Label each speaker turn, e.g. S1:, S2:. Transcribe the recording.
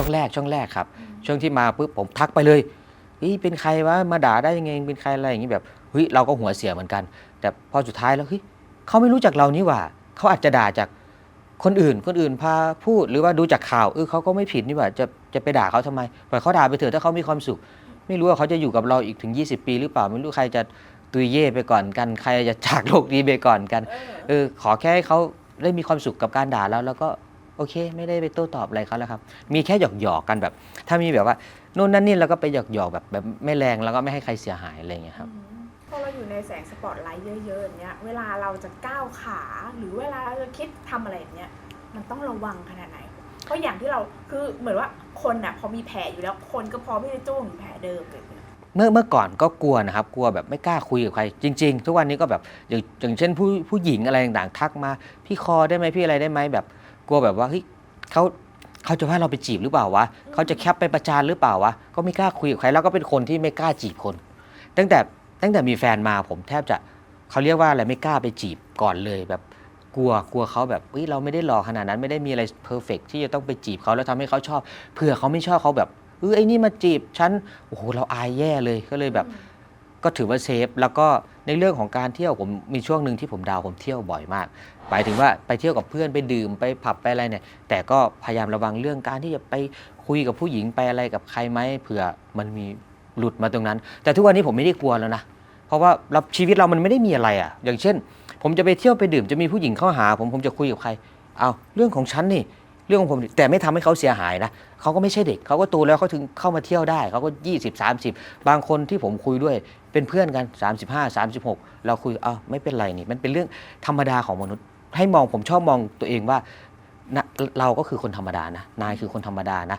S1: ช่วงแรกช่วงแรกครับ ช่วงที่มาปุ๊บผมทักไปเลยเฮ้ยเป็นใครวะมาด่าได้ยังไงเป็นใครอะไรอย่างนี้แบบเฮ้ยเราก็หัวเสียเหมือนกัน แต่พอสุดท้ายแล้วเฮ้ยเขาไม่รู้จักเรานี่หว่าเขาอาจจะด่าจากคนอื่น คนอื่นพาพูดหรือว่าดูจากข่าวเออเขาก็ไม่ผิดนี่หว่าจะจะไปด่าเขาทำไมปล่อยเขาด่าไปเถอะถ้าเขามีความสุข ไม่รู้ว่าเขาจะอยู่กับเราอีกถึง 20 ปีหรือเปล่าไม่รู้ใครจะตุยเย่ไปก่อนกัน ใครจะจากโลกนี้ไปก่อนกันเออขอแค่ให้เขาได้มีความสุขกับการด่าแล้วแล้วก็ โอเค ไม่ได้ไปโต้ตอบอะไรเขาแล้วครับ มีแค่หยอกหยอกๆกันแบบ ถ้ามีแบบว่านู่นนั่นนี่แล้วก็ไปหยอกหยอกๆแบบแบบไม่แรงแล้วก็ไม่ให้ใครเสียหายอะไรอย่างเงี้ยครับ
S2: อืมพอเราอยู่ในแสงสปอตไลท์เยอะๆอย่างเงี้ยเวลาเราจะก้าวขาหรือเวลาเราจะคิดทำอะไรอย่างเงี้ยมันต้องระวังขนาดไหนเพราะอย่างที่เราคือเหมือนว่าคนน่ะพอมีแผลอยู่แล้วคนก็พร้อมที่จะจ้วงถึงแผลเดิมเลย
S1: เมื่อเมื่อก่อนก็กลัวนะครับ กลัวแบบไม่กล้าคุยกับใคร จริง ๆ ทุกวันนี้ก็แบบอย่างอย่างเช่นผู้ผู้หญิงอะไรต่างๆทักมา พี่คอได้ไหมพี่อะไรได้ไหมแบบ กลัวแบบว่าเฮ้ยเขาเขาจะว่าเราไปจีบหรือเปล่าวะเขาจะแคปไปประจานหรือเปล่าวะก็ไม่กล้าคุยกับใครแล้วก็เป็นคนที่ไม่กล้าจีบคน ตั้งแต่ตั้งแต่มีแฟนมาผมแทบจะเขาเรียกว่าอะไรไม่กล้าไปจีบก่อนเลยแบบกลัวกลัวเขาแบบเฮ้ยเราไม่ได้หล่อขนาดนั้นไม่ได้มีอะไรเพอร์เฟกที่จะต้องไปจีบเขาแล้วทำให้เขาชอบเผื่อเขาไม่ชอบเขาแบบเออไอ้นี่มาจีบฉันโอ้โหเราอายแย่เลยก็เลยแบบ ก็ถือว่าเซฟแล้วก็ในเรื่องของการเที่ยวผมมีช่วงหนึ่งที่ผมดาวผมเที่ยวบ่อยมากหมายถึงว่าไปเที่ยวกับเพื่อนไปดื่มไปผับไปอะไรเนี่ย แต่ก็พยายามระวังเรื่องการที่จะไปคุยกับผู้หญิงไปอะไรกับใครไหมเผื่อมันมีหลุดมาตรงนั้น แต่ทุกวันนี้ผมไม่ได้กลัวแล้วนะเพราะว่าเราชีวิตเรามันไม่ได้มีอะไรอะ อย่างเช่น ผมจะไปเที่ยวไปดื่มจะมีผู้หญิงเข้าหา ผมผมจะคุยกับใครเอาเรื่องของฉันนี่ เรื่องของผม แต่ไม่ทำให้เขาเสียหายนะเขาก็ไม่ใช่เด็กเขาก็โตแล้วเขาถึงเข้ามาเที่ยวได้เขาก็ 20 30 บางคนที่ผมคุยด้วยเป็นเพื่อนกัน 35 36 เราคุยอะไม่เป็นไรนี่มันเป็นเรื่องธรรมดาของมนุษย์ ให้มองผมชอบมองตัวเองว่าเราก็คือคนธรรมดานะนายคือคนธรรมดานะ